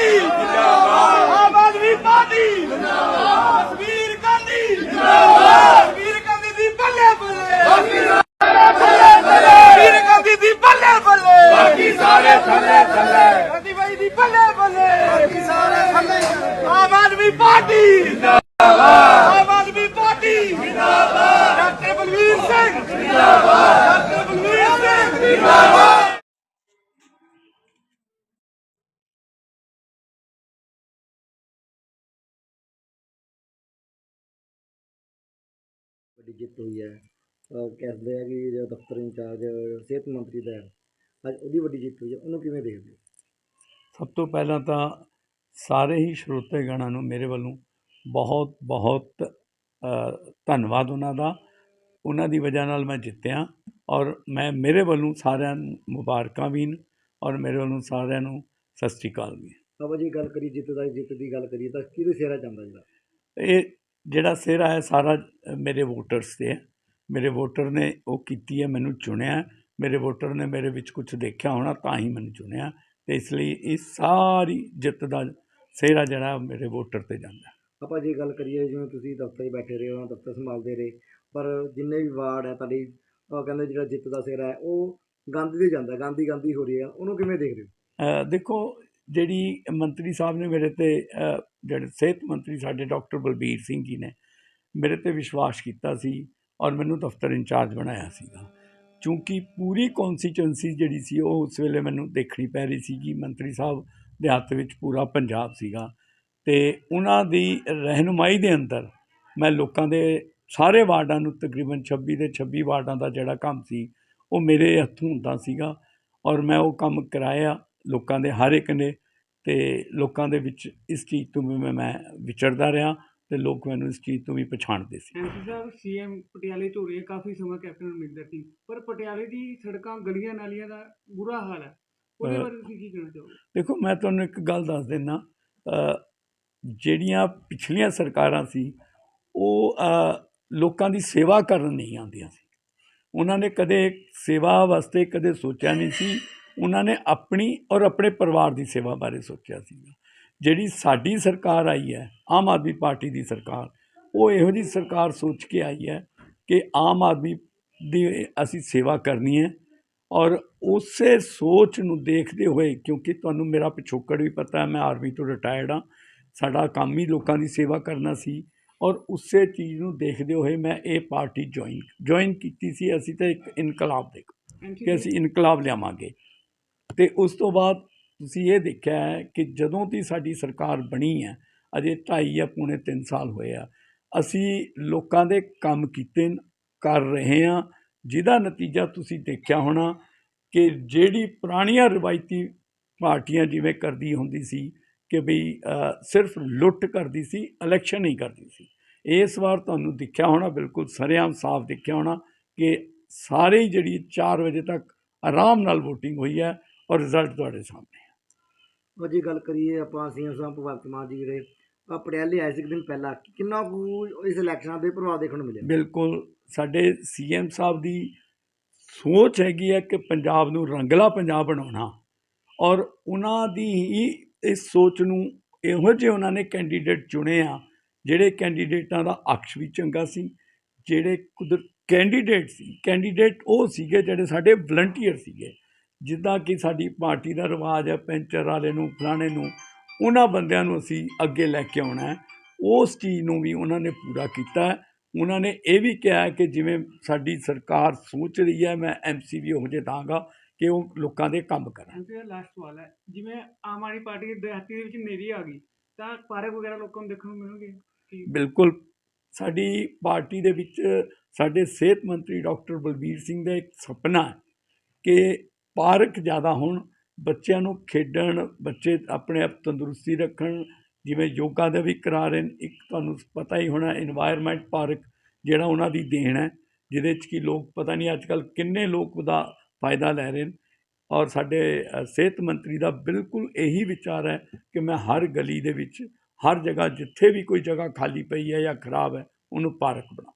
Party ਜਿੰਦਾਬਾਦ। Aam Aadmi party ਜਿੰਦਾਬਾਦ। ਵੀਰ ਗਾਂਧੀ ਜਿੰਦਾਬਾਦ। ਵੀਰ ਗਾਂਧੀ ਦੀ ਬੱਲੇ ਬੱਲੇ। ਵੀਰ ਗਾਂਧੀ ਦੀ ਬੱਲੇ ਬੱਲੇ। ਬਾਕੀ ਸਾਰੇ ਥੱਲੇ ਥੱਲੇ। ਗਾਂਧੀ ਬਾਈ ਦੀ ਬੱਲੇ ਬੱਲੇ। ਬਾਕੀ ਸਾਰੇ ਥੱਲੇ। ਆਮ ਆਦਮੀ ਪਾਰਟੀ ਜਿੰਦਾਬਾਦ। ਵੱਡੀ ਜਿੱਤ ਹੋਈ ਹੈ। ਕਹਿੰਦੇ ਆ ਕਿ ਜਿਹੜਾ ਦਫ਼ਤਰ ਇੰਚਾਰਜ ਸਿਹਤ ਮੰਤਰੀ ਦਾ ਹੈ, ਅੱਜ ਉਹਦੀ ਵੱਡੀ ਜਿੱਤ ਹੋਈ ਹੈ। ਉਹਨੂੰ ਕਿਵੇਂ ਦੇਖਦੇ ਹੋ? ਸਭ ਤੋਂ ਪਹਿਲਾਂ ਤਾਂ ਸਾਰੇ ਹੀ ਸਰੋਤੇਗਣਾਂ ਨੂੰ ਮੇਰੇ ਵੱਲੋਂ ਬਹੁਤ ਬਹੁਤ ਧੰਨਵਾਦ ਉਹਨਾਂ ਦਾ। ਉਹਨਾਂ ਦੀ ਵਜ੍ਹਾ ਨਾਲ ਮੈਂ ਜਿੱਤਿਆ ਔਰ ਮੈਂ ਮੇਰੇ ਵੱਲੋਂ ਸਾਰਿਆਂ ਨੂੰ ਮੁਬਾਰਕਾਂ ਵੀ ਨੇ ਔਰ ਮੇਰੇ ਵੱਲੋਂ ਸਾਰਿਆਂ ਨੂੰ ਸਤਿ ਸ਼੍ਰੀ ਅਕਾਲ ਵੀ ਆਪਾਂ ਜੀ ਗੱਲ ਕਰੀ ਜਿੱਤ ਦਾ ਜਿੱਤ ਦੀ ਗੱਲ ਕਰੀਏ ਤਾਂ ਕਿਹਦੇ ਸਿਰਾ ਜਾਂਦਾ ਜਿਹੜਾ? ਇਹ ਜਿਹੜਾ ਸਿਹਰਾ ਹੈ ਸਾਰਾ ਮੇਰੇ ਵੋਟਰਸ ਤੇ ਹੈ ਮੇਰੇ ਵੋਟਰ ਨੇ ਉਹ ਕੀਤੀ ਹੈ ਮੈਨੂੰ ਚੁਣਿਆ ਹੈ। ਮੇਰੇ ਵੋਟਰ ਨੇ ਮੇਰੇ ਵਿੱਚ ਕੁਝ ਦੇਖਿਆ ਹੋਣਾ ਤਾਂ ਹੀ ਮੈਨੂੰ ਚੁਣਿਆ ਤੇ ਇਸ ਲਈ ਇਹ ਸਾਰੀ ਜਿੱਤ ਦਾ ਸਿਹਰਾ ਜਿਹੜਾ ਮੇਰੇ ਵੋਟਰ ਤੇ ਜਾਂਦਾ ਹੈ। ਆਪਾਂ ਜੇ ਗੱਲ ਕਰੀਏ ਜਿਵੇਂ ਤੁਸੀਂ ਦਫ਼ਤਰ 'ਚ ਬੈਠੇ ਰਹੇ ਹੋ ਦਫ਼ਤਰ ਸੰਭਾਲਦੇ ਰਹੇ ਪਰ ਜਿੰਨੇ ਵੀ ਵਾਰਡ ਹੈ ਤੁਹਾਡੀ ਉਹ ਕਹਿੰਦੇ ਜਿਹੜਾ ਜਿੱਤ ਦਾ ਸਿਰਾ ਹੈ ਉਹ ਗਾਂਧੀ ਦੇ ਜਾਂਦਾ ਗਾਂਧੀ ਗਾਂਧੀ ਹੋ ਰਹੀ ਹੈ ਉਹਨੂੰ ਕਿਵੇਂ ਦੇਖਦੇ ਹੋ ਅ, ਦੇਖੋ ਜਿਹੜੀ ਮੰਤਰੀ ਸਾਹਿਬ ਨੇ ਮੇਰੇ ਤੇ ਜਿਹੜੇ ਸਿਹਤ ਮੰਤਰੀ ਸਾਡੇ ਡਾਕਟਰ ਬਲਬੀਰ ਸਿੰਘ ਜੀ ਨੇ ਮੇਰੇ ਤੇ ਵਿਸ਼ਵਾਸ ਕੀਤਾ ਸੀ ਔਰ ਮੈਨੂੰ ਦਫ਼ਤਰ ਇੰਚਾਰਜ ਬਣਾਇਆ ਸੀਗਾ। ਕਿਉਂਕਿ ਪੂਰੀ ਕੌਨਸਟੀਚੁਐਂਸੀ ਜਿਹੜੀ ਸੀ ਉਹ ਉਸ ਵੇਲੇ ਮੈਨੂੰ ਦੇਖਣੀ ਪੈ ਰਹੀ ਸੀ ਕਿ ਮੰਤਰੀ ਸਾਹਿਬ ਦੇ ਹੱਥ ਵਿੱਚ ਪੂਰਾ ਪੰਜਾਬ ਸੀਗਾ ਤੇ ਉਹਨਾਂ ਦੀ ਰਹਿਨੁਮਾਈ ਦੇ ਅੰਦਰ ਮੈਂ ਲੋਕਾਂ ਦੇ ਸਾਰੇ ਵਾਰਡਾਂ ਨੂੰ ਤਕਰੀਬਨ 26 ਦੇ 26 ਵਾਰਡਾਂ ਦਾ ਜਿਹੜਾ ਕੰਮ ਸੀ ਉਹ ਮੇਰੇ ਹੱਥੋਂ ਹੁੰਦਾ ਸੀਗਾ ਔਰ ਮੈਂ ਉਹ ਕੰਮ ਕਰਾਇਆ। ਲੋਕਾਂ ਦੇ ਹਰ ਇੱਕ ਨੇ ਤੇ ਲੋਕਾਂ ਦੇ ਵਿੱਚ ਇਸ ਚੀਜ਼ ਤੋਂ ਵੀ ਮੈਂ ਮੈਂ ਵਿਚਰਦਾ ਰਿਹਾ ਤੇ ਲੋਕ ਮੈਨੂੰ ਇਸ ਚੀਜ਼ ਤੋਂ ਵੀ ਪਛਾਣਦੇ ਸੀ। ਐਮਪੀ ਸਾਹਿਬ ਸੀਐਮ ਪਟਿਆਲੇ ਹੋ ਰਹੀ ਕਾਫੀ ਸਮਾਂ ਕੈਪਟਨ ਅਮਰਿੰਦਰ ਸਿੰਘ ਪਰ ਪਟਿਆਲੇ ਦੀ ਸੜਕਾਂ ਗਲੀਆਂ ਨਾਲੀਆਂ ਦਾ ਬੁਰਾ ਹਾਲ ਹੈ। ਉਹਦੇ ਅਹ ਬਾਰੇ ਤੁਸੀਂ ਕੀ ਕਹਿਣਾ ਚਾਹੋਗੇ? ਦੇਖੋ ਮੈਂ ਤੁਹਾਨੂੰ ਇੱਕ ਗੱਲ ਦੱਸ ਦਿੰਦਾ ਜਿਹੜੀਆਂ ਪਿਛਲੀਆਂ ਸਰਕਾਰਾਂ ਸੀ ਉਹ ਅ, ਲੋਕਾਂ ਦੀ ਸੇਵਾ ਕਰਨ ਨਹੀਂ ਆਉਂਦੀਆਂ ਸੀ। ਉਹਨਾਂ ਨੇ ਕਦੇ ਸੇਵਾ ਵਾਸਤੇ ਕਦੇ ਸੋਚਿਆ ਨਹੀਂ ਸੀ ਉਹਨਾਂ ਨੇ ਆਪਣੀ ਔਰ ਆਪਣੇ ਪਰਿਵਾਰ ਦੀ ਸੇਵਾ ਬਾਰੇ ਸੋਚਿਆ ਸੀ ਜਿਹੜੀ ਸਾਡੀ ਸਰਕਾਰ ਆਈ ਹੈ ਆਮ ਆਦਮੀ ਪਾਰਟੀ ਦੀ ਸਰਕਾਰ ਉਹ ਇਹੋ ਜਿਹੀ ਸਰਕਾਰ ਸੋਚ ਕੇ ਆਈ ਹੈ ਕਿ ਆਮ ਆਦਮੀ ਦੀ ਅਸੀਂ ਸੇਵਾ ਕਰਨੀ ਹੈ ਔਰ ਉਸੇ ਸੋਚ ਨੂੰ ਦੇਖਦੇ ਹੋਏ ਕਿਉਂਕਿ ਤੁਹਾਨੂੰ ਮੇਰਾ ਪਿਛੋਕੜ ਵੀ ਪਤਾ ਹੈ ਮੈਂ ਆਰਮੀ ਤੋਂ ਰਿਟਾਇਰਡ ਹਾਂ ਸਾਡਾ ਕੰਮ ਹੀ ਲੋਕਾਂ ਦੀ ਸੇਵਾ ਕਰਨਾ ਸੀ ਔਰ ਉਸੇ ਚੀਜ਼ ਨੂੰ ਦੇਖਦੇ ਹੋਏ ਮੈਂ ਇਹ ਪਾਰਟੀ ਜੁਆਇਨ ਜੁਆਇਨ ਕੀਤੀ ਸੀ। ਅਸੀਂ ਤਾਂ ਇੱਕ ਇਨਕਲਾਬ ਦੇ ਕਿ ਅਸੀਂ ਇਨਕਲਾਬ ਲਿਆਵਾਂਗੇ। ਤੇ ਉਸ ਤੋਂ ਬਾਅਦ ਤੁਸੀਂ ਇਹ ਦੇਖਿਆ ਹੈ ਕਿ ਜਦੋਂ ਦੀ ਸਾਡੀ ਸਰਕਾਰ ਬਣੀ ਹੈ, ਅਜੇ ਢਾਈ ਜਾਂ ਪੌਣੇ 3 ਸਾਲ ਹੋਏ ਆ, ਅਸੀਂ ਲੋਕਾਂ ਦੇ ਕੰਮ ਕੀਤੇ ਕਰ ਰਹੇ ਹਾਂ, ਜਿਹਦਾ ਨਤੀਜਾ ਤੁਸੀਂ ਦੇਖਿਆ ਹੋਣਾ ਕਿ ਜਿਹੜੀ ਪੁਰਾਣੀਆਂ ਰਵਾਇਤੀ ਪਾਰਟੀਆਂ ਜਿਵੇਂ ਕਰਦੀ ਹੁੰਦੀ ਸੀ ਕਿ ਵੀ ਸਿਰਫ ਲੁੱਟ ਕਰਦੀ ਸੀ, ਇਲੈਕਸ਼ਨ ਨਹੀਂ ਕਰਦੀ ਸੀ। ਇਸ ਵਾਰ ਤੁਹਾਨੂੰ ਦੇਖਿਆ ਹੋਣਾ, ਬਿਲਕੁਲ ਸਰੇਆਮ ਸਾਫ਼ ਦੇਖਿਆ ਹੋਣਾ ਕਿ ਸਾਰੇ ਹੀ ਜਿਹੜੀ 4 ਵਜੇ ਤੱਕ ਆਰਾਮ ਨਾਲ VOTING ਹੋਈ ਹੈ ਔਰ ਰਿਜ਼ਲਟ ਤੁਹਾਡੇ ਸਾਹਮਣੇ ਉਹ ਜੇ ਗੱਲ ਕਰੀਏ ਆਪਾਂ ਸੀਐਮ ਸਾਹਿਬ ਭਗਵੰਤ ਮਾਨ ਜੀ ਜਿਹੜੇ ਆ ਪਟਿਆਲੇ ਆਏ ਸੀ ਇੱਕ ਦਿਨ ਪਹਿਲਾਂ ਕਿੰਨਾ ਕੁ ਇਸ ਇਲੈਕਸ਼ਨਾਂ ਦੇ ਪ੍ਰਭਾਵ ਦੇਖਣ ਨੂੰ ਮਿਲਿਆ? ਬਿਲਕੁਲ ਸਾਡੇ ਸੀਐਮ ਸਾਹਿਬ ਦੀ ਸੋਚ ਹੈਗੀ ਹੈ ਕਿ ਪੰਜਾਬ ਨੂੰ ਰੰਗਲਾ ਪੰਜਾਬ ਬਣਾਉਣਾ। ਔਰ ਉਹਨਾਂ ਦੀ ਹੀ ਇਸ ਸੋਚ ਨੂੰ ਇਹੋ ਜਿਹੇ ਉਹਨਾਂ ਨੇ ਕੈਂਡੀਡੇਟ ਚੁਣੇ ਆ ਜਿਹੜੇ ਕੈਂਡੀਡੇਟਾਂ ਦਾ ਅਕਸ਼ ਵੀ ਚੰਗਾ ਸੀ ਜਿਹੜੇ ਕੁਦਰ ਕੈਂਡੀਡੇਟ ਸੀ। ਕੈਂਡੀਡੇਟ ਉਹ ਸੀਗੇ ਜਿਹੜੇ ਸਾਡੇ ਵਲੰਟੀਅਰ ਸੀਗੇ। ਜਿੱਦਾਂ ਕਿ ਸਾਡੀ ਪਾਰਟੀ ਦਾ ਰਿਵਾਜ ਹੈ ਪੈਂਚਰ ਵਾਲੇ ਨੂੰ ਫਲਾਣੇ ਨੂੰ ਉਹਨਾਂ ਬੰਦਿਆਂ ਨੂੰ ਅਸੀਂ ਅੱਗੇ ਲੈ ਕੇ ਆਉਣਾ ਹੈ। ਉਸ ਚੀਜ਼ ਨੂੰ ਵੀ ਉਹਨਾਂ ਨੇ ਪੂਰਾ ਕੀਤਾ ਹੈ। ਉਹਨਾਂ ਨੇ ਇਹ ਵੀ ਕਿਹਾ ਹੈ ਕਿ ਜਿਵੇਂ ਸਾਡੀ ਸਰਕਾਰ ਸੋਚ ਰਹੀ ਹੈ ਮੈਂ ਐਮਸੀ ਵੀ ਉਹ ਜਿਹੇ ਦਾਂਗਾ ਕਿ ਉਹ ਲੋਕਾਂ ਦੇ ਕੰਮ ਐਮਪੀ ਦਾ ਲਾਸਟ ਸਵਾਲ ਹੈ ਜਿਵੇਂ ਆਮ ਆਦਮੀ ਪਾਰਟੀ ਦੇ ਦਿਹਾਤੀ ਦੇ ਵਿੱਚ ਨੇਰੀ ਆ ਗਈ ਤਾਂ ਪਾਰਕ ਵਗੈਰਾ ਲੋਕਾਂ ਨੂੰ ਦੇਖਣ ਨੂੰ ਮਿਲਣਗੇ? ਬਿਲਕੁਲ। ਸਾਡੀ ਪਾਰਟੀ ਦੇ ਵਿੱਚ ਸਾਡੇ ਸਿਹਤ ਮੰਤਰੀ ਡਾਕਟਰ ਬਲਬੀਰ ਸਿੰਘ ਦਾ ਇੱਕ ਸੁਪਨਾ ਹੈ ਕਿ ਪਾਰਕ ਜ਼ਿਆਦਾ ਹੋਣ, ਬੱਚਿਆਂ ਨੂੰ ਖੇਡਣ, ਬੱਚੇ ਆਪਣੇ ਆਪ ਤੰਦਰੁਸਤੀ ਰੱਖਣ, ਜਿਵੇਂ ਯੋਗਾ ਦੇ ਵੀ ਕਰਾ ਰਹੇ ਨੇ, ਇੱਕ ਤੁਹਾਨੂੰ ਪਤਾ ਹੀ ਹੋਣਾ ਇਨਵਾਇਰਮੈਂਟ ਪਾਰਕ ਜਿਹੜਾ ਉਹਨਾਂ ਦੀ ਦੇਣ ਹੈ, ਜਿਹਦੇ 'ਚ ਕਿ ਲੋਕ ਪਤਾ ਨਹੀਂ ਅੱਜ ਕੱਲ੍ਹ ਕਿੰਨੇ ਲੋਕ ਉਹਦਾ ਫਾਇਦਾ ਲੈ ਰਹੇ ਨੇ। ਔਰ ਸਾਡੇ ਸਿਹਤ ਮੰਤਰੀ ਦਾ ਬਿਲਕੁਲ ਇਹੀ ਵਿਚਾਰ ਹੈ ਕਿ ਮੈਂ ਹਰ ਗਲੀ ਦੇ ਵਿੱਚ, ਹਰ ਜਗ੍ਹਾ ਜਿੱਥੇ ਵੀ ਕੋਈ ਜਗ੍ਹਾ ਖਾਲੀ ਪਈ ਹੈ ਜਾਂ ਖਰਾਬ ਹੈ, ਉਹਨੂੰ ਪਾਰਕ ਬਣਾ